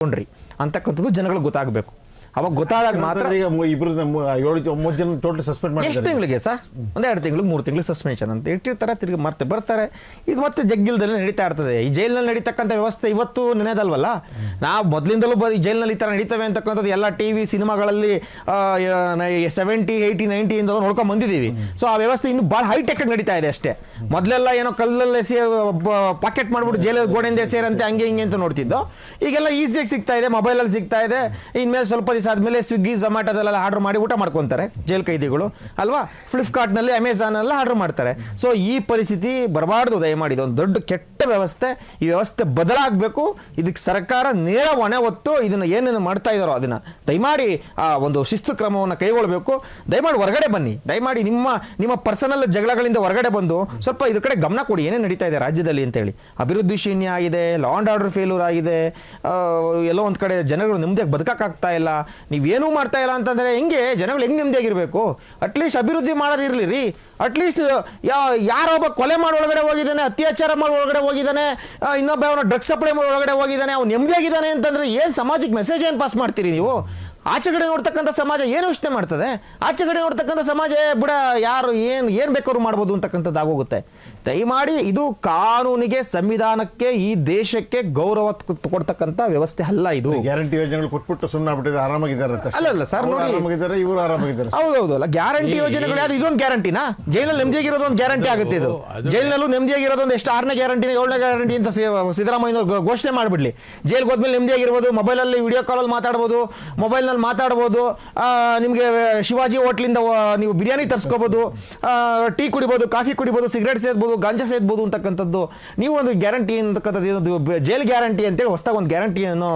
ಕೊಂಡ್ರಿ ಅಂತಕ್ಕಂಥದ್ದು ಜನಗಳಿಗೆ ಗೊತ್ತಾಗಬೇಕು. ಅವಾಗ ಗೊತ್ತಾದಾಗ ಮಾತ್ರ ಈಗ ಇಬ್ರು ಏಳು ಒಂಬತ್ತು ಜನ ಟೋಟಲ್ ಸಸ್ಪೆಂಡ್ ಎಷ್ಟು ಮಾಡಿದ್ದಾರೆ ತಿಂಗಳಿಗೆ ಸರ್ ಒಂದು ಎರಡು ತಿಂಗಳು ಮೂರು ತಿಂಗಳು ಸಸ್ಪೆನ್ಷನ್ ಅಂತ ಇಟ್ಟಿರ್ತಾರೆ ತಿರುಗಿ ಮತ್ತೆ ಬರ್ತಾರೆ. ಇದು ಮತ್ತೆ ಜಗ್ಗಿಲ್ದಲ್ಲಿ ನಡೀತಾ ಇರ್ತದೆ. ಈ ಜೈಲಿನಲ್ಲಿ ನಡೀತಕ್ಕಂಥ ವ್ಯವಸ್ಥೆ ಇವತ್ತು ನೆನೆದಲ್ವಲ್ಲ? ನಾವು ಮೊದಲಿಂದಲೂ ಬ ಜೈಲಿನಲ್ಲಿ ಈ ಥರ ನಡೀತವೆ ಅಂತಕ್ಕಂಥದ್ದು ಎಲ್ಲ ಟಿ ವಿ ಸಿನಿಮಾಗಳಲ್ಲಿ ಸೆವೆಂಟಿ ಏಯ್ಟಿ ನೈಂಟಿಯಿಂದ ನೋಡ್ಕೊಂಡು ಬಂದಿದ್ದೀವಿ. ಸೊ ಆ ವ್ಯವಸ್ಥೆ ಇನ್ನು ಭಾಳ ಹೈಟೆಕ್ ನಡೀತಾ ಇದೆ ಅಷ್ಟೇ. ಮೊದಲೆಲ್ಲ ಏನೋ ಕಲ್ಲಲ್ಲಿ ಸೇ ಪಾಕೆಟ್ ಮಾಡ್ಬಿಟ್ಟು ಜೈಲಲ್ಲಿ ಗೋಡೆಯಿಂದ ಸೇರಂತೆ ಹಂಗೆ ಹಿಂಗೆ ಅಂತ ನೋಡ್ತಿದ್ದೋ. ಈಗೆಲ್ಲ ಈಸಿಯಾಗಿ ಸಿಗ್ತಾ ಇದೆ ಮೊಬೈಲಲ್ಲಿ ಸಿಗ್ತಾ ಇದೆ. ಇನ್ಮೇಲೆ ಸ್ವಲ್ಪ ದಿವಸ ಆದಮೇಲೆ ಸ್ವಿಗ್ಗಿ ಝೊಮ್ಯಾಟೋದಲ್ಲೆಲ್ಲ ಆರ್ಡರ್ ಮಾಡಿ ಊಟ ಮಾಡ್ಕೊತಾರೆ, ಜೈಲ್ ಕೈದಿಗಳು. ಅಲ್ವಾ? ಫ್ಲಿಪ್ಕಾರ್ಟ್ನಲ್ಲಿ ಅಮೆಝಾನಲ್ಲಿ ಆರ್ಡರ್ ಮಾಡ್ತಾರೆ. ಸೊ ಈ ಪರಿಸ್ಥಿತಿ ಬರಬಾರ್ದು. ದಯಮಾಡಿ ಇದೊಂದು ದೊಡ್ಡ ಕೆಟ್ಟ ವ್ಯವಸ್ಥೆ. ಈ ವ್ಯವಸ್ಥೆ ಬದಲಾಗಬೇಕು. ಇದಕ್ಕೆ ಸರ್ಕಾರ ನೇರ ಹೊಣೆ ಹೊತ್ತು ಇದನ್ನು ಏನೇನು ಮಾಡ್ತಾ ಇದ್ದಾರೋ ಅದನ್ನು ದಯಮಾಡಿ ಆ ಒಂದು ಶಿಸ್ತು ಕ್ರಮವನ್ನು ಕೈಗೊಳ್ಳಬೇಕು. ದಯಮಾಡಿ ಹೊರಗಡೆ ಬನ್ನಿ. ದಯಮಾಡಿ ನಿಮ್ಮ ನಿಮ್ಮ ಪರ್ಸನಲ್ ಜಗಳಗಳಿಂದ ಹೊರಗಡೆ ಬಂದು ಸ್ವಲ್ಪ ಇದ್ರ ಕಡೆ ಗಮನ ಕೊಡಿ. ಏನೇ ನಡೀತಾ ಇದೆ ರಾಜ್ಯದಲ್ಲಿ ಅಂತೇಳಿ ಅಭಿವೃದ್ಧಿ ಶೂನ್ಯ ಆಗಿದೆ ಲಾ ಆ್ಯಂಡ್ ಆರ್ಡರ್ ಫೇಲ್ಯೂರ್ ಆಗಿದೆ. ಎಲ್ಲೋ ಒಂದು ಕಡೆ ಜನಗಳು ನೆಮ್ಮದಿಯಾಗಿ ಬದುಕಕ್ಕಾಗ್ತಾ ಇಲ್ಲ. ನೀವೇನೂ ಮಾಡ್ತಾ ಇಲ್ಲ ಅಂತಂದರೆ ಹೆಂಗೆ? ಜನಗಳು ಹೆಂಗೆ ನೆಮ್ಮದಿಯಾಗಿರಬೇಕು? ಅಟ್ಲೀಸ್ಟ್ ಅಭಿವೃದ್ಧಿ ಮಾಡೋದಿರಲಿ ರೀ ಅಟ್ಲೀಸ್ಟ್ ಯಾ ಯಾರೊಬ್ಬ ಕೊಲೆ ಮಾಡಿ ಒಳಗಡೆ ಹೋಗಿದ್ದಾನೆ, ಅತ್ಯಾಚಾರ ಮಾಡಿ ಒಳಗಡೆ ಹೋಗಿದ್ದಾನೆ ಇನ್ನೊಬ್ಬ ಅವನ ಡ್ರಗ್ಸ್ ಸಪ್ಲೈ ಮಾಡಿ ಒಳಗಡೆ ಹೋಗಿದ್ದಾನೆ, ಅವ್ನು ನೆಮ್ಮದಿಯಾಗಿದ್ದಾನೆ ಅಂತಂದರೆ ಏನು ಸಮಾಜಕ್ಕೆ ಮೆಸೇಜ್ ಏನು ಪಾಸ್ ಮಾಡ್ತೀರಿ ನೀವು? ಆಚೆ ಕಡೆ ನೋಡ್ತಕ್ಕಂಥ ಸಮಾಜ ಏನು ಯೋಚನೆ ಮಾಡ್ತದೆ? ಆಚೆ ಕಡೆ ನೋಡ್ತಕ್ಕಂಥ ಸಮಾಜ ಬಿಡ, ಯಾರು, ಏನು ಏನು ಬೇಕಾದ್ರೂ ಮಾಡ್ಬೋದು ಅಂತಕ್ಕಂಥದ್ದು ಆಗೋಗುತ್ತೆ ದಯಮಾಡಿ ಇದು ಕಾನೂನಿಗೆ ಸಂವಿಧಾನಕ್ಕೆ ಈ ದೇಶಕ್ಕೆ ಗೌರವ ಕೊಡ್ತಕ್ಕಂತ ಕೊಡ್ತಕ್ಕಂಥ ವ್ಯವಸ್ಥೆ ಅಲ್ಲ ಇದು. ಗ್ಯಾರಂಟಿ ಯೋಜನೆಗಳು ಕೊಟ್ಬಿಟ್ಟು ಸುಮ್ಮನೆ ಬಿಟ್ಟಿದೆ ಆರಾಮಾಗಿದ್ದಾರೆ ಅಲ್ಲ, ಅಲ್ಲ, ಸರ್ ನೋಡಿ. ಇವರು ಆರಾಮಾಗಿದ್ದಾರೆ. ಹೌದೌದು ಅಲ್ಲ ಗ್ಯಾರಂಟಿ ಯೋಜನೆಗಳು ಅದು ಇದೊಂದು ಗ್ಯಾರಂಟಿನಾ? ಜೈಲಲ್ಲಿ ನೆಮ್ಮದಿಯಾಗಿರೋದು ಒಂದು ಗ್ಯಾರಂಟಿ ಆಗುತ್ತೆ ಇದು. ಜೈಲಿನಲ್ಲೂ ನೆಮ್ಮದಿಯಾಗಿರೋದು ಒಂದು ಎಷ್ಟು ಆರನೇ ಗ್ಯಾರಂಟಿ ಏಳನೇ ಗ್ಯಾರಂಟಿ ಅಂತ ಸಿದ್ದರಾಮಯ್ಯ ಘೋಷಣೆ ಮಾಡಿಬಿಡ್ಲಿ. ಜೈಲ್ಗೆ ಹೋದ್ಮೇಲೆ ನೆಮ್ಮದಿಯಾಗಿರ್ಬೋದು ಮೊಬೈಲಲ್ಲಿ ವಿಡಿಯೋ ಕಾಲಲ್ಲಿ ಮಾತಾಡ್ಬೋದು ಮೊಬೈಲ್ನಲ್ಲಿ ಮಾತಾಡ್ಬೋದು ನಿಮಗೆ ಶಿವಾಜಿ ಹೋಟ್ಲಿಂದ ನೀವು ಬಿರಿಯಾನಿ ತರಿಸ್ಕೋಬೋದು ಟೀ ಕುಡಿಬೋದು ಕಾಫಿ ಕುಡಿಬೋದು ಸಿಗರೇಟ್ ಸೇದ್ಬೋದು ಗಾಂಜಾ ಸೇದ್ಬೋದು ಅಂತಕ್ಕಂಥದ್ದು, ನೀವು ಒಂದು ಗ್ಯಾರಂಟಿ ಅಂತಕ್ಕಂಥದ್ದು ಏನೊಂದು ಜೈಲ್ ಗ್ಯಾರಂಟಿ ಅಂತೇಳಿ ಹೊಸದಾಗಿ ಒಂದು ಗ್ಯಾರಂಟಿಯನ್ನು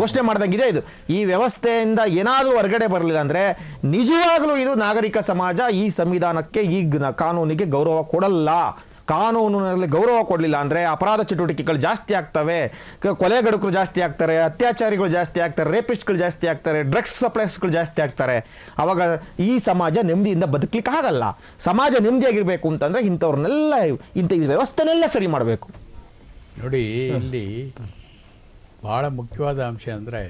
ಘೋಷಣೆ ಮಾಡ್ದಂಗಿದೆ ಇದು. ಈ ವ್ಯವಸ್ಥೆಯಿಂದ ಏನಾದರೂ ಹೊರಗಡೆ ಬರಲಿಲ್ಲ ಅಂದರೆ ನಿಜವಾಗಲೂ ಇದು ನಾಗರಿಕ ಸಮಾಜ ಈ ಸಂವಿಧಾನಕ್ಕೆ ಈ ಕಾನೂನಿಗೆ ಗೌರವ ಕೊಡಲ್ಲ. ಕಾನೂನಿನಲ್ಲಿ ಗೌರವ ಕೊಡಲಿಲ್ಲ ಅಂದರೆ ಅಪರಾಧ ಚಟುವಟಿಕೆಗಳು ಜಾಸ್ತಿ ಆಗ್ತವೆ. ಕೊಲೆಗಡುಕರು ಜಾಸ್ತಿ ಆಗ್ತಾರೆ, ಅತ್ಯಾಚಾರಿಗಳು ಜಾಸ್ತಿ ಆಗ್ತಾರೆ, ರೇಪಿಸ್ಟ್ಗಳು ಜಾಸ್ತಿ ಆಗ್ತಾರೆ, ಡ್ರಗ್ಸ್ ಸಪ್ಲೈಸ್ಗಳು ಜಾಸ್ತಿ ಆಗ್ತಾರೆ. ಆವಾಗ ಈ ಸಮಾಜ ನೆಮ್ಮದಿಯಿಂದ ಬದುಕಲಿಕ್ಕೆ ಆಗಲ್ಲ. ಸಮಾಜ ನೆಮ್ಮದಿಯಾಗಿರಬೇಕು ಅಂತಂದರೆ ಇಂಥವ್ರನ್ನೆಲ್ಲ ಇಂಥ ವ್ಯವಸ್ಥೆನೆಲ್ಲ ಸರಿ ಮಾಡಬೇಕು. ನೋಡಿ, ಇಲ್ಲಿ ಭಾಳ ಮುಖ್ಯವಾದ ಅಂಶ ಅಂದರೆ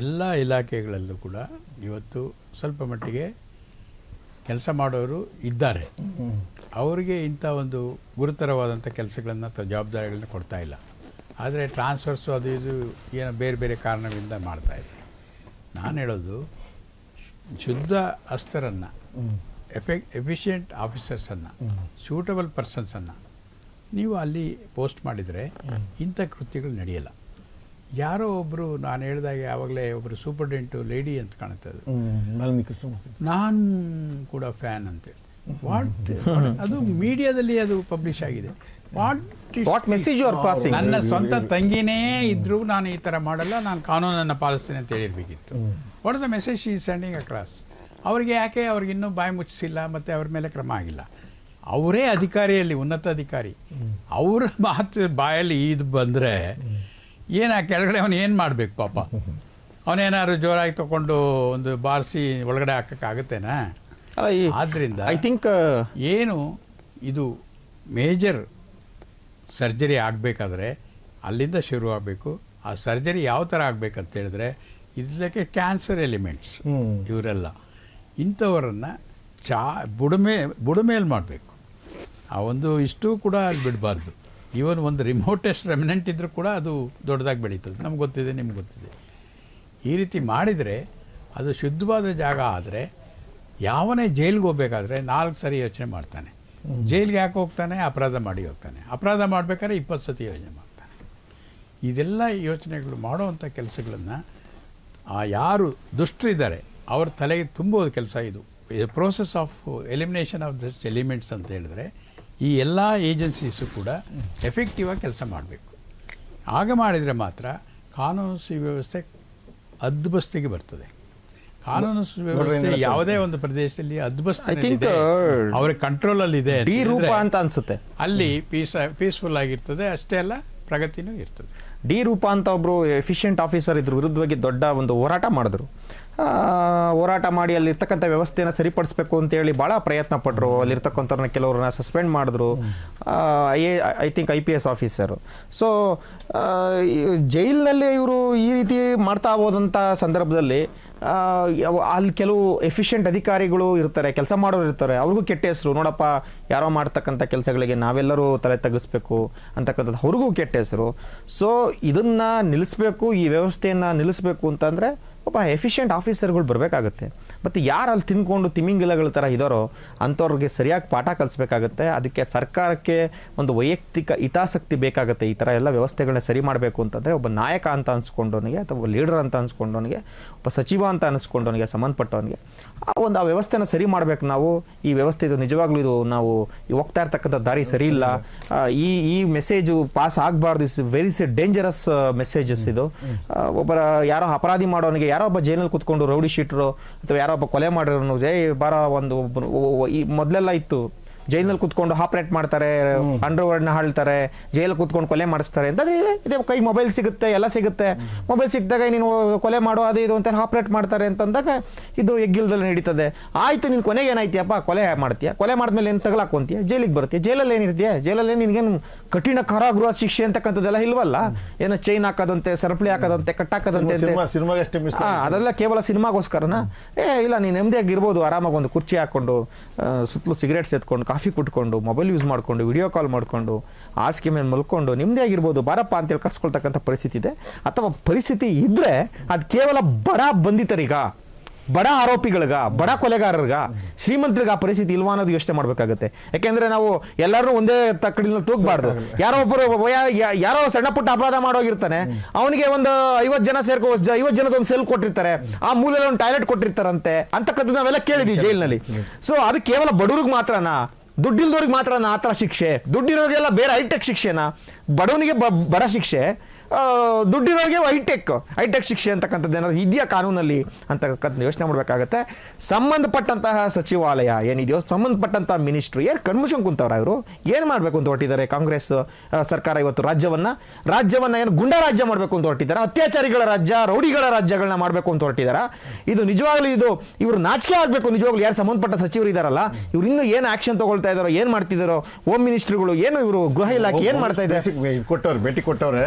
ಎಲ್ಲ ಇಲಾಖೆಗಳಲ್ಲೂ ಕೂಡ ಇವತ್ತು ಸ್ವಲ್ಪ ಮಟ್ಟಿಗೆ ಕೆಲಸ ಮಾಡೋರು ಇದ್ದಾರೆ. ಅವರಿಗೆ ಇಂಥ ಒಂದು ಗುರುತರವಾದಂಥ ಕೆಲಸಗಳನ್ನು ಅಥವಾ ಜವಾಬ್ದಾರಿಗಳನ್ನ ಕೊಡ್ತಾ ಇಲ್ಲ. ಆದರೆ ಟ್ರಾನ್ಸ್ಫರ್ಸು ಅದು ಇದು ಏನೋ ಬೇರೆ ಬೇರೆ ಕಾರಣಗಳಿಂದ ಮಾಡ್ತಾ ಇದೆ. ನಾನು ಹೇಳೋದು ಶುದ್ಧ ಅಸ್ತರನ್ನು ಎಫೆಕ್ಟ್ ಎಫಿಷಿಯೆಂಟ್ ಆಫೀಸರ್ಸನ್ನು ಸೂಟಬಲ್ ಪರ್ಸನ್ಸನ್ನು ನೀವು ಅಲ್ಲಿ ಪೋಸ್ಟ್ ಮಾಡಿದರೆ ಇಂಥ ಕೃತ್ಯಗಳು ನಡೆಯಲ್ಲ. ಯಾರೋ ಒಬ್ಬರು ನಾನು ಹೇಳಿದಾಗ ಯಾವಾಗಲೇ ಒಬ್ಬರು ಸೂಪರ್ಡೆಂಟು ಲೇಡಿ ಅಂತ ಕಾಣುತ್ತೆ ಅದು. ನಾನು ಕೂಡ ಫ್ಯಾನ್ ಅಂತೇಳಿ ವಾಟ್ ಅದು ಮೀಡಿಯಾದಲ್ಲಿ ಅದು ಪಬ್ಲಿಷ್ ಆಗಿದೆ. What what message are passing ನನ್ನ ಸ್ವಂತ ತಂಗಿನೇ ಇದ್ದರೂ ನಾನು ಈ ಥರ ಮಾಡಲ್ಲ ನಾನು ಕಾನೂನನ್ನು ಪಾಲಿಸ್ತೇನೆ ಅಂತ ಹೇಳಿರ್ಬೇಕಿತ್ತು. ವಾಟ್ ಇಸ್ ದ ಮೆಸೇಜ್ ಈ ಸೆಂಡಿಂಗ್ ಅಕ್ರಾಸ್ ಅವರಿಗೆ ಯಾಕೆ ಅವ್ರಿಗೆ ಇನ್ನೂ ಬಾಯಿ ಮುಚ್ಚಿಸಿಲ್ಲ ಮತ್ತು ಅವ್ರ ಮೇಲೆ ಕ್ರಮ ಆಗಿಲ್ಲ? ಅವರೇ ಅಧಿಕಾರಿಯಲ್ಲಿ ಉನ್ನತ ಅಧಿಕಾರಿ. ಅವರ ಮಾತು ಬಾಯಲ್ಲಿ ಇದು ಬಂದರೆ ಏನ ಕೆಳಗಡೆ ಅವನು ಏನು ಮಾಡಬೇಕು ಪಾಪ? ಅವನೇನಾದ್ರು ಜೋರಾಗಿ ತಗೊಂಡು ಒಂದು ಬಾರಿಸಿ ಒಳಗಡೆ ಹಾಕೋಕ್ಕಾಗತ್ತೇನಾ? ಆದ್ರಿಂದ ಐ ಥಿಂಕ್ ಏನು ಇದು ಮೇಜರ್ ಸರ್ಜರಿ ಆಗಬೇಕಾದ್ರೆ ಅಲ್ಲಿಂದ ಶುರು ಆಗಬೇಕು. ಆ ಸರ್ಜರಿ ಯಾವ ಥರ ಆಗಬೇಕಂತ ಹೇಳಿದ್ರೆ ಇದಕ್ಕೆ ಕ್ಯಾನ್ಸರ್ ಎಲಿಮೆಂಟ್ಸ್ ಇವರೆಲ್ಲ. ಇಂಥವರನ್ನು ಚಾ ಬುಡಮೆ ಬುಡಮೇಲೆ ಮಾಡಬೇಕು. ಆ ಒಂದು ಇಷ್ಟು ಕೂಡ ಅಲ್ಲಿ ಬಿಡಬಾರ್ದು. ಈವನ್ ಒಂದು ರಿಮೋಟೆಸ್ಟ್ ರೆಮಿನೆಂಟ್ ಇದ್ದರೂ ಕೂಡ ಅದು ದೊಡ್ಡದಾಗಿ ಬೆಳೀತದೆ. ನಮ್ಗೆ ಗೊತ್ತಿದೆ ನಿಮ್ಗೆ ಗೊತ್ತಿದೆ. ಈ ರೀತಿ ಮಾಡಿದರೆ ಅದು ಶುದ್ಧವಾದ ಜಾಗ ಆದರೆ ಯಾವನೇ ಜೈಲಿಗೆ ಹೋಗ್ಬೇಕಾದ್ರೆ ನಾಲ್ಕು ಸರಿ ಯೋಚನೆ ಮಾಡ್ತಾನೆ. ಜೈಲಿಗೆ ಯಾಕೆ ಹೋಗ್ತಾನೆ? ಅಪರಾಧ ಮಾಡಿ ಹೋಗ್ತಾನೆ. ಅಪರಾಧ ಮಾಡಬೇಕಾದ್ರೆ ಇಪ್ಪತ್ತು ಸತಿ ಯೋಚನೆ ಮಾಡ್ತಾನೆ. ಇದೆಲ್ಲ ಯೋಚನೆಗಳು ಮಾಡುವಂಥ ಕೆಲಸಗಳನ್ನು, ಆ ಯಾರು ದುಷ್ಟರಿದ್ದಾರೆ, ಅವ್ರ ತಲೆಗೆ ತುಂಬೋದು ಕೆಲಸ ಇದು. Process of elimination of dust elements ಅಂತ ಹೇಳಿದ್ರೆ, ಈ ಎಲ್ಲ ಏಜೆನ್ಸೀಸು ಕೂಡ ಎಫೆಕ್ಟಿವ್ ಆಗಿ ಕೆಲಸ ಮಾಡಬೇಕು. ಆಗ ಮಾಡಿದರೆ ಮಾತ್ರ ಕಾನೂನು ಸುವ್ಯವಸ್ಥೆ ಅದ್ಬಸ್ತಿಗೆ ಬರ್ತದೆ. ಕಾನೂನು ಸುವ್ಯವಸ್ಥೆ ಯಾವುದೇ ಒಂದು ಪ್ರದೇಶದಲ್ಲಿ ಅದ್ಭುತ ಅವರ ಕಂಟ್ರೋಲ್ ಅಲ್ಲಿ ಇದೆ ಡಿ ರೂಪ ಅಂತ ಅನ್ಸುತ್ತೆ. ಅಲ್ಲಿ ಪೀಸ್ ಪೀಸ್ಫುಲ್ ಆಗಿರ್ತದೆ ಅಷ್ಟೇ ಅಲ್ಲ ಪ್ರಗತಿನೂ ಇರ್ತದೆ. ಡಿ ರೂಪ ಅಂತ ಒಬ್ರು ಎಫಿಷಿಯಂಟ್ ಆಫೀಸರ್ ಇದ್ರ ವಿರುದ್ಧವಾಗಿ ದೊಡ್ಡ ಒಂದು ಹೋರಾಟ ಮಾಡಿದ್ರು. ಹೋರಾಟ ಮಾಡಿ ಅಲ್ಲಿರ್ತಕ್ಕಂಥ ವ್ಯವಸ್ಥೆನ ಸರಿಪಡಿಸ್ಬೇಕು ಅಂತೇಳಿ ಭಾಳ ಪ್ರಯತ್ನ ಪಟ್ಟರು ಅಲ್ಲಿರ್ತಕ್ಕಂಥವ್ರನ್ನ ಕೆಲವ್ರನ್ನ ಸಸ್ಪೆಂಡ್ ಮಾಡಿದ್ರು. I A I think I P S officer so ಜೈಲಿನಲ್ಲಿ ಇವರು ಈ ರೀತಿ ಮಾಡ್ತಾ ಹೋದಂಥ ಸಂದರ್ಭದಲ್ಲಿ ಅಲ್ಲಿ ಕೆಲವು ಎಫಿಷಿಯೆಂಟ್ ಅಧಿಕಾರಿಗಳು ಇರ್ತಾರೆ, ಕೆಲಸ ಮಾಡೋರು ಇರ್ತಾರೆ, ಅವ್ರಿಗೂ ಕೆಟ್ಟ ಹೆಸರು, ನೋಡಪ್ಪ, ಯಾರೋ ಮಾಡ್ತಕ್ಕಂಥ ಕೆಲಸಗಳಿಗೆ ನಾವೆಲ್ಲರೂ ತಲೆ ತಗ್ಗಿಸ್ಬೇಕು ಅಂತಕ್ಕಂಥದ್ದು ಅವ್ರಿಗೂ ಕೆಟ್ಟ ಹೆಸರು. ಸೊ ಇದನ್ನು ನಿಲ್ಲಿಸ್ಬೇಕು, ಈ ವ್ಯವಸ್ಥೆಯನ್ನು ನಿಲ್ಲಿಸ್ಬೇಕು ಅಂತಂದರೆ ಒಬ್ಬ ಎಫಿಷಿಯೆಂಟ್ ಆಫೀಸರ್ಗಳು ಬರಬೇಕಾಗುತ್ತೆ. ಮತ್ತು ಯಾರು ಅಲ್ಲಿ ತಿನ್ಕೊಂಡು ತಿಮಿಂಗಿಲಗಳ ಥರ ಇದ್ದಾರೋ ಅಂಥವ್ರಿಗೆ ಸರಿಯಾಗಿ ಪಾಠ ಕಲಿಸ್ಬೇಕಾಗತ್ತೆ. ಅದಕ್ಕೆ ಸರ್ಕಾರಕ್ಕೆ ಒಂದು ವೈಯಕ್ತಿಕ ಹಿತಾಸಕ್ತಿ ಬೇಕಾಗುತ್ತೆ ಈ ಥರ ಎಲ್ಲ ವ್ಯವಸ್ಥೆಗಳನ್ನ ಸರಿ ಮಾಡಬೇಕು ಅಂತಂದರೆ ಒಬ್ಬ ನಾಯಕ ಅಂತ ಅನ್ಸ್ಕೊಂಡವನಿಗೆ ಅಥವಾ ಲೀಡರ್ ಅಂತ ಅನ್ಸ್ಕೊಂಡವನಿಗೆ ಒಬ್ಬ ಸಚಿವ ಅಂತ ಅನಿಸ್ಕೊಂಡವನಿಗೆ, ಸಂಬಂಧಪಟ್ಟವನಿಗೆ, ಆ ಒಂದು ಆ ವ್ಯವಸ್ಥೆನ ಸರಿ ಮಾಡಬೇಕು ನಾವು. ಈ ವ್ಯವಸ್ಥೆ ಇದು ನಿಜವಾಗ್ಲೂ ಇದು ನಾವು ಹೋಗ್ತಾ ಇರ್ತಕ್ಕಂಥ ದಾರಿ ಸರಿ ಇಲ್ಲ. ಈ ಈ ಮೆಸೇಜು ಪಾಸ್ ಆಗಬಾರ್ದು. ಇಸ್ ವೆರಿ ಡೇಂಜರಸ್ ಮೆಸೇಜಸ್ ಇದು. ಒಬ್ಬರ ಯಾರೋ ಅಪರಾಧಿ ಮಾಡೋನಿಗೆ, ಯಾರೋ ಒಬ್ಬ ಜೈಲಲ್ಲಿ ಕೂತ್ಕೊಂಡು ರೌಡಿ ಶೀಟ್ರು ಅಥವಾ ಯಾರೋ ಒಬ್ಬ ಕೊಲೆ ಮಾಡಿರೋನು ಜೈ ಬಾರ ಒಂದು ಒಬ್ಬ ಈ ಮೊದಲೆಲ್ಲ ಇತ್ತು. ಜೈಲಲ್ಲಿ ಕುತ್ಕೊಂಡು ಆಪರೇಟ್ ಮಾಡ್ತಾರೆ ಅಂಡರ್ವರ್ಡ್ನ ಹಾಳ್ತಾರೆ ಜೈಲಲ್ಲಿ ಕುತ್ಕೊಂಡು ಕೊಲೆ ಮಾಡಿಸ್ತಾರೆ. ಅಂತಂದ್ರೆ ಇದೆ ಇದೆ ಕೈ ಮೊಬೈಲ್ ಸಿಗುತ್ತೆ ಎಲ್ಲ ಸಿಗುತ್ತೆ. ಮೊಬೈಲ್ ಸಿಕ್ಕಿದಾಗ ನೀನು ಕೊಲೆ ಮಾಡೋ ಅದು ಇದು ಅಂತ ಆಪರೇಟ್ ಮಾಡ್ತಾರೆ ಅಂತಂದಾಗ ಇದು ಎಗ್ಗಿಲ್ದಲ್ಲಿ ನಡೀತದೆ. ಆಯ್ತು ನೀನು ಕೊನೆಗೆ ಏನಾಯ್ತಿಯಪ್ಪ? ಕೊಲೆ ಮಾಡ್ತೀಯ? ಕೊಲೆ ಮಾಡಿದ್ಮೇಲೆ ಏನು ತಗಲಾಕೊಂತೀಯ ಜೈಲಿಗೆ ಬರ್ತೀಯ? ಜೈಲಲ್ಲಿ ಏನಿರ್ತೀಯ? ಜೈಲಲ್ಲಿ ನಿನಗೇನು ಕಠಿಣ ಕಾರಾಗೃಹ ಶಿಕ್ಷೆ ಅಂತಕ್ಕಂಥದ್ದೆಲ್ಲ ಇಲ್ವಲ್ಲ? ಏನೋ ಚೈನ್ ಹಾಕೋದಂತೆ ಸರಪಳಿ ಹಾಕೋದಂತೆ ಕಟ್ಟಾಕೋದಂತೆ ಹಾಕದಂತೆ ಮಿಸ್ ಅದೆಲ್ಲ ಕೇವಲ ಸಿನಿಮಾಗೋಸ್ಕರನ? ಏ ಇಲ್ಲ ನೀನು ನೆಮ್ಮದಿಯಾಗಿರ್ಬೋದು ಆರಾಮಾಗಿ ಒಂದು ಕುರ್ಚಿ ಹಾಕೊಂಡು ಸುತ್ತಲೂ ಸಿಗರೇಟ್ಸ್ ಎತ್ಕೊಂಡು ಕಾಫಿ ಕುಟ್ಕೊಂಡು ಮೊಬೈಲ್ ಯೂಸ್ ಮಾಡಿಕೊಂಡು ವಿಡಿಯೋ ಕಾಲ್ ಮಾಡಿಕೊಂಡು ಹಾಸಿಗೆ ಮೇಲೆ ಮಲ್ಕೊಂಡು ನಿಮ್ಮದೇ ಆಗಿರ್ಬೋದು ಬಾರಪ್ಪ ಅಂತೇಳಿ ಕರ್ಸ್ಕೊಳ್ತಕ್ಕಂಥ ಪರಿಸ್ಥಿತಿ ಇದೆ. ಅಥವಾ ಪರಿಸ್ಥಿತಿ ಇದ್ದರೆ ಅದು ಕೇವಲ ಬಡ ಬಂಧಿತರಿಗ ಬಡ ಆರೋಪಿಗಳಿಗ ಬಡ ಕೊಲೆಗಾರರಿಗ ಶ್ರೀಮಂತರಿಗೆ ಆ ಪರಿಸ್ಥಿತಿ ಇಲ್ವಾ ಅನ್ನೋದು ಯೋಚನೆ ಮಾಡಬೇಕಾಗುತ್ತೆ. ಯಾಕೆಂದರೆ ನಾವು ಎಲ್ಲರೂ ಒಂದೇ ತಕ್ಕಡಿನ ತೂಗಬಾರ್ದು. ಯಾರೋ ಒಬ್ಬರು ಯಾರೋ ಸಣ್ಣ ಪುಟ್ಟ ಅಪರಾಧ ಮಾಡೋಗಿರ್ತಾನೆ ಅವನಿಗೆ ಒಂದು ಐವತ್ತು ಜನ ಸೇರ್ಕೊ ಐವತ್ತು ಜನದ ಒಂದು ಸೆಲ್ ಕೊಟ್ಟಿರ್ತಾರೆ ಆ ಮೂಲೆಯಲ್ಲಿ ಒಂದು ಟಾಯ್ಲೆಟ್ ಕೊಟ್ಟಿರ್ತಾರಂತೆ ಅಂತಕ್ಕಂಥದ್ದು ನಾವೆಲ್ಲ ಕೇಳಿದೀವಿ ಜೈಲಿನಲ್ಲಿ. ಸೊ ಅದು ಕೇವಲ ಬಡವ್ರಿಗೆ ಮಾತ್ರನಾ? ದುಡ್ಡಿಲ್ದವ್ರಿಗೆ ಮಾತ್ರ ಆ ಥರ ಶಿಕ್ಷೆ. ದುಡ್ಡಿರೋರಿಗೆಲ್ಲ ಬೇರೆ ಹೈಟೆಕ್ ಶಿಕ್ಷೆನಾ? ಬಡವನಿಗೆ ಬಡ ಶಿಕ್ಷೆ. ದುಡ್ಡಿರೋರಿಗೆ ಹೈಟೆಕ್ ಹೈಟೆಕ್ ಶಿಕ್ಷೆ ಅಂತಕ್ಕಂಥದ್ದು ಏನಾದ್ರು ಇದೆಯಾ ಕಾನೂನಲ್ಲಿ ಅಂತಕ್ಕಂಥ ಯೋಚನೆ ಮಾಡಬೇಕಾಗತ್ತೆ. ಸಂಬಂಧಪಟ್ಟಂತಹ ಸಚಿವಾಲಯ ಏನಿದೆಯೋ, ಸಂಬಂಧಪಟ್ಟಂತಹ ಮಿನಿಸ್ಟ್ರು ಏನು ಕಣ್ಮುಷನ್ ಕುಂತವ್ರ ಅವರು ಏನು ಮಾಡಬೇಕು ಅಂತ ಹೊರಟಿದ್ದಾರೆ ಕಾಂಗ್ರೆಸ್ ಸರ್ಕಾರ ಇವತ್ತು ರಾಜ್ಯವನ್ನ? ರಾಜ್ಯವನ್ನ ಏನು ಗುಂಡ ರಾಜ್ಯ ಮಾಡಬೇಕು ಅಂತ ಹೊರಟಿದ್ದಾರೆ? ಅತ್ಯಾಚಾರಿಗಳ ರಾಜ್ಯ, ರೌಡಿಗಳ ರಾಜ್ಯಗಳನ್ನ ಮಾಡಬೇಕು ಅಂತ ಹೊರಟಿದ್ದಾರೆ? ಇದು ನಿಜವಾಗ್ಲೂ ಇದು ಇವರು ನಾಚಿಕೆ ಆಗಬೇಕು, ನಿಜವಾಗ್ಲೂ ಯಾರು ಸಂಬಂಧಪಟ್ಟ ಸಚಿವರು ಇದ್ದಾರಲ್ಲ ಇವ್ರು ಇನ್ನೂ ಏನು ಆಕ್ಷನ್ ತಗೊಳ್ತಾ ಇದಾರೋ, ಏನು ಮಾಡ್ತಿದ್ದಾರೋ ಹೋಮ್ ಮಿನಿಸ್ಟ್ರಿಗಳು ಏನು ಇವರು ಗೃಹ ಇಲಾಖೆ ಏನು ಮಾಡ್ತಾ ಇದ್ದಾರೆ ಕೊಟ್ಟವ್ರೆ, ಭೇಟಿ ಕೊಟ್ಟವ್ರೆ.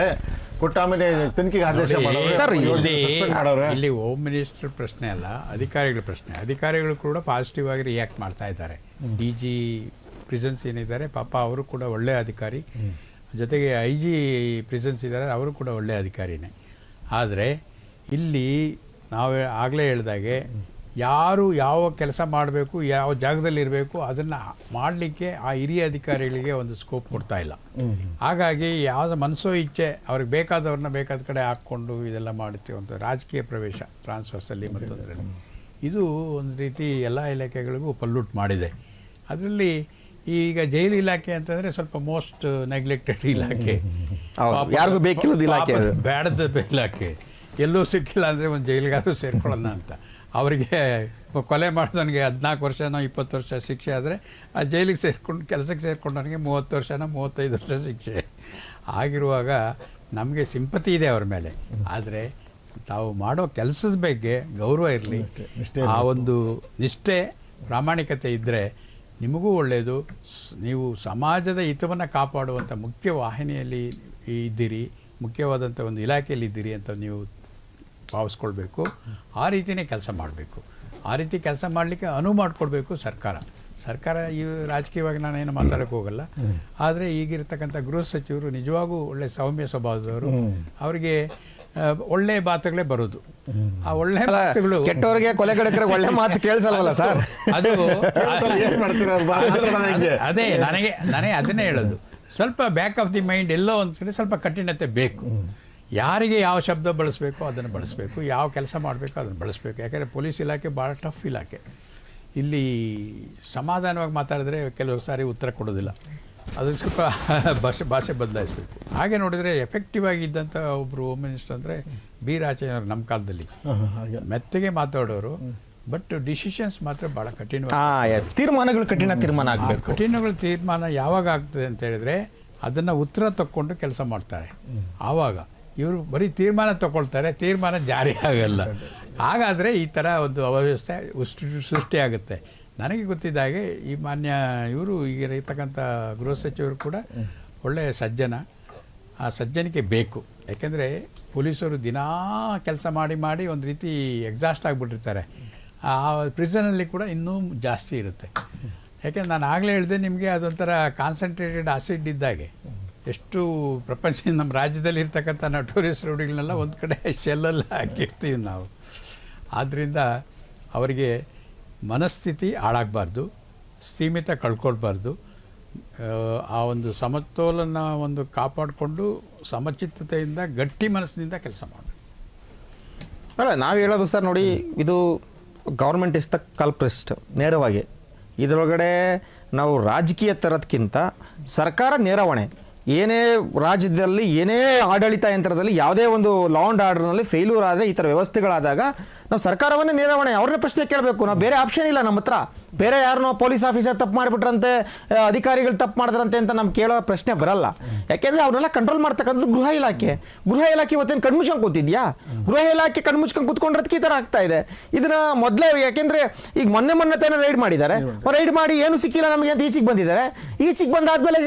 ಕೊಟ್ಟ ಆಮೇಲೆ ತನಿಖೆಗೆ ಆದೇಶ ಮಾಡೋರೆ ಸರ್, ಇಲ್ಲಿ suspend ಮಾಡೋರೆ. ಇಲ್ಲಿ ಹೋಮ್ ಮಿನಿಸ್ಟರ್ ಪ್ರಶ್ನೆ ಅಲ್ಲ ಅಧಿಕಾರಿಗಳ ಪ್ರಶ್ನೆ. ಅಧಿಕಾರಿಗಳು ಕೂಡ ಪಾಸಿಟಿವ್ ಆಗಿ ರಿಯಾಕ್ಟ್ ಮಾಡ್ತಾ ಇದ್ದಾರೆ. ಡಿ ಜಿ ಪ್ರಿಸನ್ಸ್ ಏನಿದ್ದಾರೆ ಪಾಪ ಅವರು ಕೂಡ ಒಳ್ಳೆಯ ಅಧಿಕಾರಿ. ಜೊತೆಗೆ ಐ ಜಿ ಪ್ರಿಸೆನ್ಸ್ ಇದ್ದಾರೆ ಅವರು ಕೂಡ ಒಳ್ಳೆಯ ಅಧಿಕಾರಿನೇ. ಆದರೆ ಇಲ್ಲಿ ನಾವು ಆಗಲೇ ಹೇಳ್ದಾಗೆ ಯಾರು ಯಾವ ಕೆಲಸ ಮಾಡಬೇಕು ಯಾವ ಜಾಗದಲ್ಲಿರಬೇಕು ಅದನ್ನು ಮಾಡಲಿಕ್ಕೆ ಆ ಹಿರಿಯ ಅಧಿಕಾರಿಗಳಿಗೆ ಒಂದು ಸ್ಕೋಪ್ ಕೊಡ್ತಾ ಇಲ್ಲ. ಹಾಗಾಗಿ ಯಾವ್ದು ಮನಸ್ಸೋ ಇಚ್ಛೆ ಅವ್ರಿಗೆ ಬೇಕಾದವ್ರನ್ನ ಬೇಕಾದ ಕಡೆ ಹಾಕ್ಕೊಂಡು ಇದೆಲ್ಲ ಮಾಡುತ್ತೆ ಒಂದು ರಾಜಕೀಯ ಪ್ರವೇಶ ಟ್ರಾನ್ಸ್ಫರ್ಸಲ್ಲಿ ಮತ್ತೊಂದರಲ್ಲಿ. ಇದು ಒಂದು ರೀತಿ ಎಲ್ಲ ಇಲಾಖೆಗಳಿಗೂ ಪಲ್ಲುಟ್ ಮಾಡಿದೆ. ಅದರಲ್ಲಿ ಈಗ ಜೈಲು ಇಲಾಖೆ ಅಂತಂದರೆ ಸ್ವಲ್ಪ ಮೋಸ್ಟ್ ನೆಗ್ಲೆಕ್ಟೆಡ್ ಇಲಾಖೆ. ಯಾರಿಗೂ ಬೇಕಿಲ್ಲದ ಇಲಾಖೆ ಬೇಡದ ಇಲಾಖೆ. ಎಲ್ಲೂ ಸಿಕ್ಕಿಲ್ಲ ಅಂದರೆ ಒಂದು ಜೈಲಿಗಾದ್ರೂ ಸೇರ್ಕೊಳ್ಳೋಣ ಅಂತ. ಅವರಿಗೆ ಕೊಲೆ ಮಾಡಿದವನಿಗೆ ಹದಿನಾಲ್ಕು ವರ್ಷನೋ ಇಪ್ಪತ್ತು ವರ್ಷ ಶಿಕ್ಷೆ ಆದರೆ ಆ ಜೈಲಿಗೆ ಸೇರ್ಕೊಂಡು ಕೆಲಸಕ್ಕೆ ಸೇರಿಕೊಂಡವನಿಗೆ ಮೂವತ್ತು ವರ್ಷನೋ ಮೂವತ್ತೈದು ವರ್ಷ ಶಿಕ್ಷೆ. ಆಗಿರುವಾಗ ನಮಗೆ ಸಿಂಪತಿ ಇದೆ ಅವ್ರ ಮೇಲೆ. ಆದರೆ ತಾವು ಮಾಡೋ ಕೆಲಸದ ಬಗ್ಗೆ ಗೌರವ ಇರಲಿ. ಆ ಒಂದು ನಿಷ್ಠೆ ಪ್ರಾಮಾಣಿಕತೆ ಇದ್ದರೆ ನಿಮಗೂ ಒಳ್ಳೆಯದು ನೀವು ಸಮಾಜದ ಹಿತವನ್ನು ಕಾಪಾಡುವಂಥ ಮುಖ್ಯ ವಾಹಿನಿಯಲ್ಲಿ ಇದ್ದೀರಿ ಮುಖ್ಯವಾದಂಥ ಒಂದು ಇಲಾಖೆಯಲ್ಲಿ ಇದ್ದೀರಿ ಅಂತ ನೀವು ಭಾವಿಸ್ಕೊಳ್ಬೇಕು ಆ ರೀತಿಯೇ ಕೆಲಸ ಮಾಡಬೇಕು. ಆ ರೀತಿ ಕೆಲಸ ಮಾಡಲಿಕ್ಕೆ ಅನುವು ಮಾಡಿಕೊಡ್ಬೇಕು ಸರ್ಕಾರ. ಸರ್ಕಾರ ಈ ರಾಜಕೀಯವಾಗಿ ನಾನೇನು ಮಾತಾಡೋಕ್ಕೆ ಹೋಗಲ್ಲ. ಆದರೆ ಈಗಿರ್ತಕ್ಕಂಥ ಗೃಹ ಸಚಿವರು ನಿಜವಾಗೂ ಒಳ್ಳೆ ಸೌಮ್ಯ ಸ್ವಭಾವದವರು. ಅವರಿಗೆ ಒಳ್ಳೆ ಮಾತುಗಳೇ ಬರೋದು. ಆ ಒಳ್ಳೆ ಮಾತುಗಳು ಕೆಟ್ಟವರಿಗೆ ಕೊಲೆಗಡಕರಿಗೆ ಒಳ್ಳೆ ಮಾತು ಕೇಳಿಸಲ್ವಲ್ಲ ಸರ್? ಅದು ಏನ್ ಮಾಡ್ತೀರಾ ಅದು? ಅದೇ ನನಗೆ ನನಗೆ ಅದನ್ನೇ ಹೇಳೋದು. ಸ್ವಲ್ಪ ಬ್ಯಾಕ್ ಆಫ್ ದಿ ಮೈಂಡ್ ಎಲ್ಲೋ ಒಂದು ಕಡೆ ಸ್ವಲ್ಪ ಕಠಿಣತೆ ಬೇಕು. ಯಾರಿಗೆ ಯಾವ ಶಬ್ದ ಬಳಸಬೇಕು ಅದನ್ನು ಬಳಸಬೇಕು. ಯಾವ ಕೆಲಸ ಮಾಡಬೇಕು ಅದನ್ನು ಬಳಸಬೇಕು. ಯಾಕೆಂದರೆ ಪೊಲೀಸ್ ಇಲಾಖೆ ಭಾಳ ಟಫ್ ಇಲಾಖೆ. ಇಲ್ಲಿ ಸಮಾಧಾನವಾಗಿ ಮಾತಾಡಿದ್ರೆ ಕೆಲವು ಸಾರಿ ಉತ್ತರ ಕೊಡೋದಿಲ್ಲ. ಅದು ಸ್ವಲ್ಪ ಭಾಷೆ ಭಾಷೆ ಬದಲಾಯಿಸಬೇಕು. ಹಾಗೆ ನೋಡಿದರೆ ಎಫೆಕ್ಟಿವ್ ಆಗಿದ್ದಂಥ ಒಬ್ಬರು ಹೋಮ್ ಮಿನಿಸ್ಟರ್ ಅಂದರೆ ಬಿ ರಾಜಯ್ಯನವರು ನಮ್ಮ ಕಾಲದಲ್ಲಿ. ಮೆತ್ತಗೆ ಮಾತಾಡೋರು ಬಟ್ ಡಿಸಿಷನ್ಸ್ ಮಾತ್ರ ಭಾಳ ಕಠಿಣ ಹಾ ಎಸ್ ತೀರ್ಮಾನಗಳು ಕಠಿಣ ತೀರ್ಮಾನ ಆಗಬೇಕು. ಕಠಿಣಗಳು ತೀರ್ಮಾನ ಯಾವಾಗ ಆಗ್ತದೆ ಅಂತ ಹೇಳಿದ್ರೆ ಅದನ್ನು ಉತ್ತರ ತಕ್ಕೊಂಡು ಕೆಲಸ ಮಾಡ್ತಾರೆ. ಆವಾಗ. ಇವರು ಬರೀ ತೀರ್ಮಾನ ತಗೊಳ್ತಾರೆ, ತೀರ್ಮಾನ ಜಾರಿ ಆಗಲ್ಲ. ಹಾಗಾದರೆ ಈ ಥರ ಒಂದು ಅವ್ಯವಸ್ಥೆ ಸೃಷ್ಟಿ, ಸೃಷ್ಟಿಯಾಗುತ್ತೆ. ನನಗೆ ಗೊತ್ತಿದ್ದ ಹಾಗೆ ಈ ಮಾನ್ಯ ಇವರು ಈಗ ಇರ್ತಕ್ಕಂಥ ಗೃಹ ಸಚಿವರು ಕೂಡ ಒಳ್ಳೆಯ ಸಜ್ಜನ. ಆ ಸಜ್ಜನಿಕೆ ಬೇಕು. ಯಾಕೆಂದರೆ ಪೊಲೀಸರು ದಿನಾ ಕೆಲಸ ಮಾಡಿ ಮಾಡಿ ಒಂದು ರೀತಿ ಎಕ್ಸಾಸ್ಟ್ ಆಗಿಬಿಟ್ಟಿರ್ತಾರೆ. ಆ ಪ್ರಿಸನಲ್ಲಿ ಕೂಡ ಇನ್ನೂ ಜಾಸ್ತಿ ಇರುತ್ತೆ. ಯಾಕೆಂದ್ರೆ ನಾನು ಆಗಲೇ ಹೇಳಿದೆ ನಿಮಗೆ ಅದೊಂಥರ ಕಾನ್ಸಂಟ್ರೇಟೆಡ್ ಆಸಿಡ್ ಇದ್ದಾಗೆ. ಎಷ್ಟು ಪ್ರಪಂಚ ನಮ್ಮ ರಾಜ್ಯದಲ್ಲಿ ಇರ್ತಕ್ಕಂಥ ನಟೋರಿಯಸ್ ರೋಡ್ಗಳನ್ನೆಲ್ಲ ಒಂದು ಕಡೆ ಶೆಲ್ಲಲ್ಲಿ ಹಾಕಿರ್ತೀವಿ ನಾವು. ಆದ್ದರಿಂದ ಅವರಿಗೆ ಮನಸ್ಥಿತಿ ಹಾಳಾಗಬಾರ್ದು ಸ್ಥೀಮಿತ ಕಳ್ಕೊಳ್ಬಾರ್ದು. ಆ, ಒಂದು ಸಮತೋಲನ ಒಂದು ಕಾಪಾಡಿಕೊಂಡು ಸಮಚಿತ್ತತೆಯಿಂದ ಗಟ್ಟಿ ಮನಸ್ಸಿನಿಂದ ಕೆಲಸ ಮಾಡಬೇಕು. ಅಲ್ಲ ನಾವು ಹೇಳೋದು ಸರ್ ನೋಡಿ ಇದು ಗೌರ್ಮೆಂಟ್ ಇಸ್ ದ ಕಲ್ಪ್ರಿಸ್ಟ್ ನೇರವಾಗಿ. ಇದರೊಳಗಡೆ ನಾವು ರಾಜಕೀಯ ತರೋದಕ್ಕಿಂತ ಸರ್ಕಾರ ನೇರವಣೆ. ಏನೇ ರಾಜ್ಯದಲ್ಲಿ ಏನೇ ಆಡಳಿತ ಯಂತ್ರದಲ್ಲಿ ಯಾವುದೇ ಒಂದು ಲಾ ಆ್ಯಂಡ್ ಆರ್ಡರ್ನಲ್ಲಿ ಫೇಲ್ಯೂರ್ ಆದರೆ ಈ ಥರ ವ್ಯವಸ್ಥೆಗಳಾದಾಗ ನಾವು ಸರ್ಕಾರವನ್ನೇ ನಿರ್ವಹಣೆ ಅವ್ರನ್ನ ಪ್ರಶ್ನೆ ಕೇಳಬೇಕು. ನಾವು ಬೇರೆ ಆಪ್ಷನ್ ಇಲ್ಲ ನಮ್ಮ ಹತ್ರ. ಬೇರೆ ಯಾರನ್ನೋ ಪೊಲೀಸ್ ಆಫೀಸರ್ ತಪ್ಪು ಮಾಡಿಬಿಟ್ರಂತೆ ಅಧಿಕಾರಿಗಳು ತಪ್ಪು ಮಾಡಿದ್ರಂತೆ ಅಂತ ನಮ್ಗೆ ಕೇಳೋ ಪ್ರಶ್ನೆ ಬರಲ್ಲ. ಯಾಕೆಂದ್ರೆ ಅವ್ರನ್ನೆಲ್ಲ ಕಂಟ್ರೋಲ್ ಮಾಡ್ತಕ್ಕಂಥದ್ದು ಗೃಹ ಇಲಾಖೆ. ಗೃಹ ಇಲಾಖೆ ಇವತ್ತೇನು ಕಣ್ಮುಚ್ಕೊಂಡು ಕೂತಿದ್ಯಾ? ಗೃಹ ಇಲಾಖೆ ಕಣ್ಮುಚ್ಕೊಂಡು ಕೂತ್ಕೊಂಡ್ರದಕ್ಕೆ ಈ ಥರ ಆಗ್ತಾ ಇದೆ. ಇದನ್ನ ಮೊದಲೇ ಯಾಕೆಂದ್ರೆ ಈಗ ಮೊನ್ನೆ ಮೊನ್ನೆ ತಾನೇ ರೈಡ್ ಮಾಡಿದ್ದಾರೆ. ರೈಡ್ ಮಾಡಿ ಏನು ಸಿಕ್ಕಿಲ್ಲ ನಮಗೆ ಅಂತ ಈಚೆಗೆ ಬಂದಿದ್ದಾರೆ. ಈಚೆಗೆ ಬಂದಾದ್ಮೇಲೆ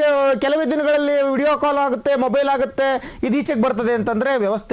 ಕೆಲವೇ ದಿನಗಳಲ್ಲಿ ವಿಡಿಯೋ ಕಾಲ್ ಆಗುತ್ತೆ ಮೊಬೈಲ್ ಆಗುತ್ತೆ. ಇದು ಈಚೆಗೆ ಬರ್ತದೆ ಅಂತಂದ್ರೆ ವ್ಯವಸ್ಥೆ